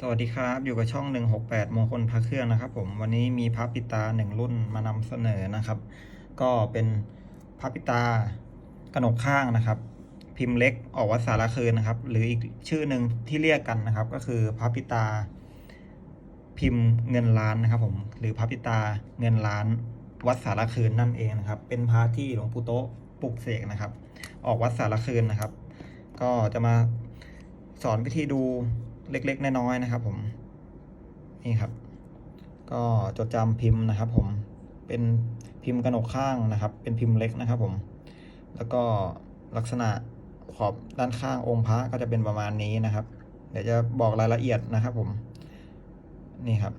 สวัสดีครับ อยู่กับช่อง 168มงคลพระเครื่องนะครับ ผมวันนี้มีพระปิตาหนึ่งรุ่นมานำเสนอนะครับ ก็เป็นพระปิตากระหนกข้างนะครับ พิมพ์เล็กออกวัดสารคืนนะครับ หรืออีกชื่อหนึ่งที่เรียกกันนะครับ ก็คือพระปิตา พิมพ์เงินล้านนะครับ ผมหรือพระปิตาเงินล้าน วัดสารคืนนั่นเองนะครับ เป็นพระที่หลวงปู่โตะปลุกเสกนะครับ ออกวัดสารคืนนะครับ ก็จะมาสอนวิธีดู เล็ก ๆ น้อยๆนะครับ ผม นี่ครับ ก็จดจำพิมพ์นะครับ ผม เป็นพิมพ์กระหนกข้างนะครับ เป็นพิมพ์เล็กนะครับ ผม แล้วก็ลักษณะขอบด้านข้างองค์พระก็จะเป็นประมาณนี้นะครับ เดี๋ยวจะบอกรายละเอียดนะครับ ผม นี่ครับ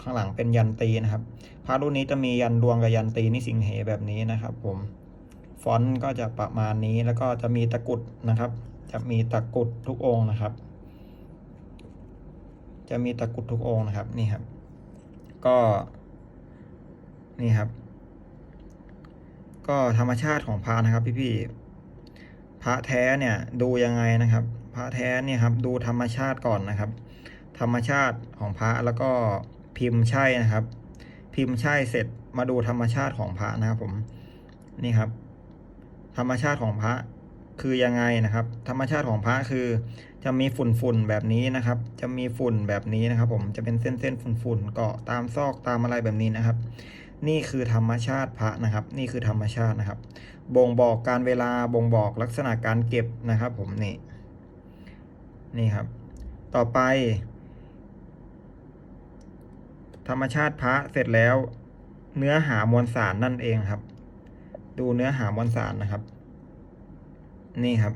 ข้างหลังเป็นยันตีนะครับ พระรุ่นนี้จะมียันดวงกับยันตีนิสิงเหแบบนี้นะครับ ผม ฟอนต์ก็จะประมาณนี้แล้วก็จะมีตะกุดนะครับ จะมีตะกุดทุกองค์นะครับ จะมีตะกุดทุกองนะครับ นี่ครับ ก็นี่ครับ ก็ธรรมชาติของพระนะครับ พี่ๆพระแท้เนี่ยดูยังไงนะครับ พระแท้เนี่ยครับ ดูธรรมชาติก่อนนะครับ ธรรมชาติของพระแล้วก็พิมพ์ใช่นะครับ พิมพ์ใช่เสร็จมาดูธรรมชาติของพระนะครับผมนี่ครับ ธรรมชาติของพระ คือยังไงนะครับ ธรรมชาติของพระคือ จะมีฝุ่นฝุ่นแบบนี้นะครับ จะมีฝุ่นแบบนี้นะครับ ผมจะเป็นเส้นเส้นฝุ่นฝุ่นเกาะตามซอกตามอะไรแบบนี้นะครับ นี่คือธรรมชาติพระนะครับ นี่คือธรรมชาตินะครับ บ่งบอกการเวลาบ่งบอกลักษณะการเก็บนะครับ ผมนี่นี่ครับ ต่อไป ธรรมชาติพระเสร็จแล้ว เนื้อหามวลสารนั่นเองครับ ดูเนื้อหามวลสารนะครับ นี่ครับ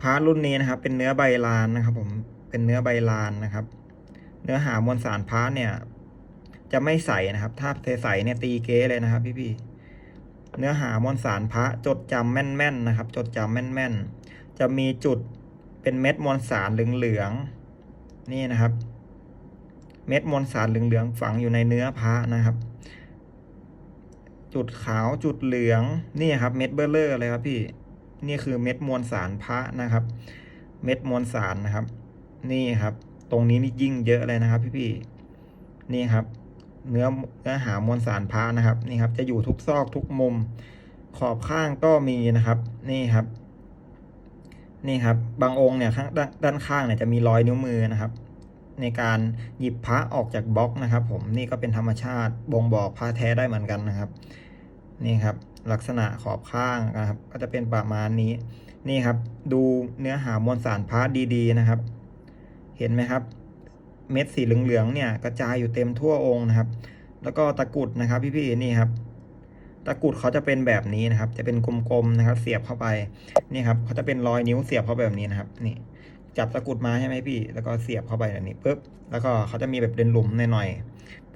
พระรุ่นนี้นะครับ เป็นเนื้อใบลานนะครับ ผมเป็นเนื้อใบลานนะครับ เนื้อหามวลสารพระเนี่ย จะไม่ใสนะครับ ถ้าใสเนี่ยตีเก้เลยนะครับ พี่ๆเนื้อหามวลสารพระจดจำแม่นๆนะครับ จดจำแม่นๆ จะมีจุดเป็นเม็ดมวลสารเหลืองๆนี่นะครับ เม็ดมวลสารเหลืองๆฝังอยู่ในเนื้อพระนะครับ จุดขาวจุดเหลืองนี่ครับ เม็ดเบลเลอร์เลยครับพี่ นี่คือเม็ดมวลสารพระนะครับ เม็ดมวลสารนะครับ นี่ครับ ตรงนี้นี่ยิ่งเยอะเลยนะครับ พี่ๆนี่ครับ เนื้อเนื้อหามวลสารพระนะครับ นี่ครับ จะอยู่ทุกซอกทุกมุม ขอบข้างก็มีนะครับ นี่ครับ นี่ครับ บางองค์เนี่ยข้างด้านด้านข้างเนี่ยจะมีรอยนิ้วมือนะครับ ในการหยิบพระออกจากบล็อกนะครับ ผมนี่ก็เป็นธรรมชาติบ่งบอกพระแท้ได้เหมือนกันนะครับ นี่ครับ ลักษณะขอบข้างนะครับ ก็จะเป็นประมาณนี้ นี่ครับ ดูเนื้อหามวลสารพาระดีๆนะครับ เห็นไหมครับ เม็ดสีเหลืองๆเนี่ยกระจายอยู่เต็มทั่วองค์นะครับ แล้วก็ตะกุดนะครับพี่ๆนี่ครับตะกุดเขาจะเป็นแบบนี้นะครับ จะเป็นกลมๆนะครับ เสียบเข้าไป นี่ครับเขาจะเป็นรอยนิ้วเสียบเข้าไปแบบนี้นะครับ นี่ จับตะกุดมาใช่ไหมพี่ แล้วก็เสียบเข้าไปแบบนี้ปุ๊บ แล้วก็เขาจะมีแบบเป็นหลุมหน่อยๆ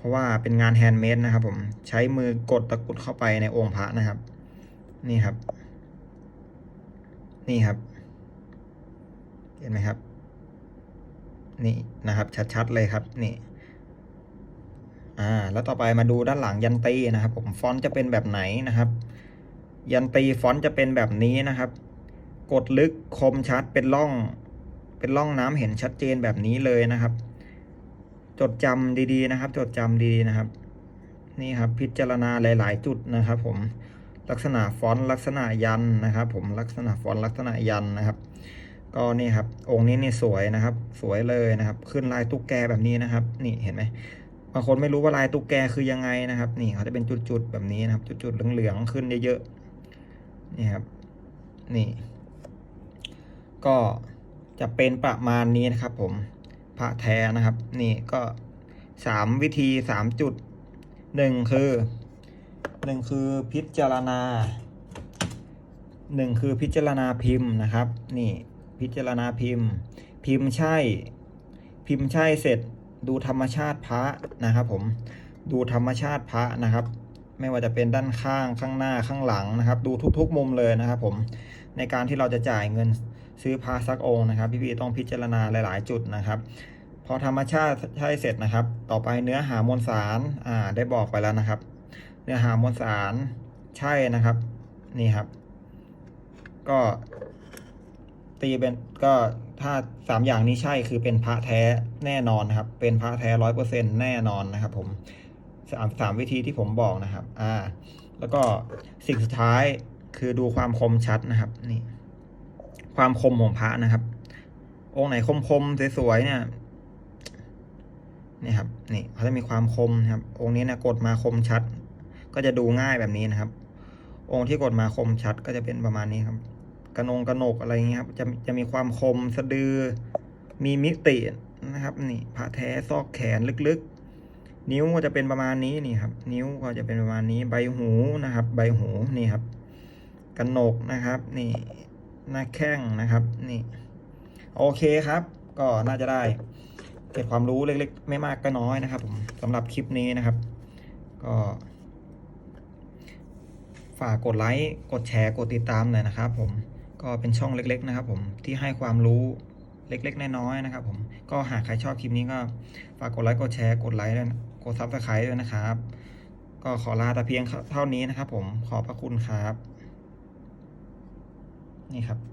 เพราะว่าเป็นงานแฮนด์เมดนะครับผมใช้มือกดตะกรุดเข้าไปในองค์พระนะครับ นี่ครับ นี่ครับ เห็นไหมครับ นี่นะครับ ชัดๆเลยครับ นี่อ่าแล้วต่อไปมาดูด้านหลังยันตีนะครับ ผมฟอนต์จะเป็นแบบไหนนะครับ ยันตีฟอนต์จะเป็นแบบนี้นะครับ กดลึกคมชัดเป็นร่อง เป็นร่องน้ำเห็นชัดเจนแบบนี้เลยนะครับ จดจำดีๆนะครับ จดจำดีๆนะครับ นี่ครับพิจารณาหลาย ๆ จุดนะครับ ผมลักษณะฟอนต์ลักษณะยันนะครับ ผมลักษณะฟอนต์ลักษณะยันนะครับ ก็นี่ครับ องค์นี้นี่สวยนะครับ สวยเลยนะครับ ขึ้นลายตุ๊กแกแบบนี้นะครับ นี่เห็นไหมบางคนไม่รู้ว่าลายตุ๊กแกคือยังไงนะครับ นี่เขาจะเป็นจุดๆแบบนี้นะครับ จุดๆเหลืองๆขึ้นเยอะๆนี่ครับ นี่ ก็จะเป็นประมาณนี้นะครับ ผม ระแท้นะครับ นี่ก็สามวิธีสามจุดหนึ่งคือหนึ่งคือพิจารณาหนึ่งคือพิจารณาพิมพ์นะครับ นี่พิจารณาพิมพ์ พิมพ์ใช่ พิมพ์ใช่เสร็จดูธรรมชาติพระนะครับ ผมดูธรรมชาติพระนะครับ ไม่ว่าจะเป็นด้านข้างข้างหน้าข้างหลังนะครับ ดูทุกๆมุมเลยนะครับ ผมในการที่เราจะจ่ายเงินซื้อพระสักองค์นะครับ พี่ๆต้องพิจารณาหลาย ๆ จุดนะครับ พอธรรมชาติใช่เสร็จนะครับ ต่อไปเนื้อหามวลสารอ่าได้บอกไปแล้วนะครับ เนื้อหามวลสารใช่นะครับ นี่ครับ ก็ตีเป็นก็ถ้าสามอย่างนี้ใช่คือเป็นพระแท้แน่นอนนะครับ เป็นพระแท้ร้อยเปอร์เซ็นแน่นอนนะครับ ผม สามสามวิธีที่ผมบอกนะครับ อ่า แล้วก็สิ่งสุดท้ายคือดูความคมชัดนะครับ นี่ ความคมของพระนะครับ องค์ไหนคมๆสวยๆเนี่ยนี่ครับ นี่เขาจะมีความคมนะครับ องค์นี้นะกดมาคมชัด ก็จะดูง่ายแบบนี้นะครับ องค์ที่กดมาคมชัดก็จะเป็นประมาณนี้ครับ กระนงกระหนกอะไรอย่างเงี้ยครับ จะจะมีความคมสะดือ มีมิตินะครับ นี่พระแท้ซอกแขนลึกๆ นิ้วก็จะเป็นประมาณนี้นี่ครับ นิ้วก็จะเป็นประมาณนี้ใบหูนะครับ ใบหูนี่ครับกระหนกนะครับ นี่หน้าแข้งนะครับ นี่ โอเคครับ ก็น่าจะได้เก็บความรู้เล็กๆ ไม่มากก็น้อยนะครับ ผมสำหรับคลิปนี้นะครับ ก็ ฝากกดไลค์กดแชร์กดติดตามหน่อยนะครับ ผมก็เป็นช่องเล็ก ๆ นะครับ ผมที่ให้ความรู้ เล็ก ๆ น้อยๆนะครับผมก็หากใครชอบคลิปนี้ก็ฝากกดไลค์กดแชร์กดไลค์ด้วยกดซับสไครต์ด้วยนะครับ ก็ขอลาแต่เพียงเท่านี้นะครับ ผมขอบพระคุณครับ นี่ครับ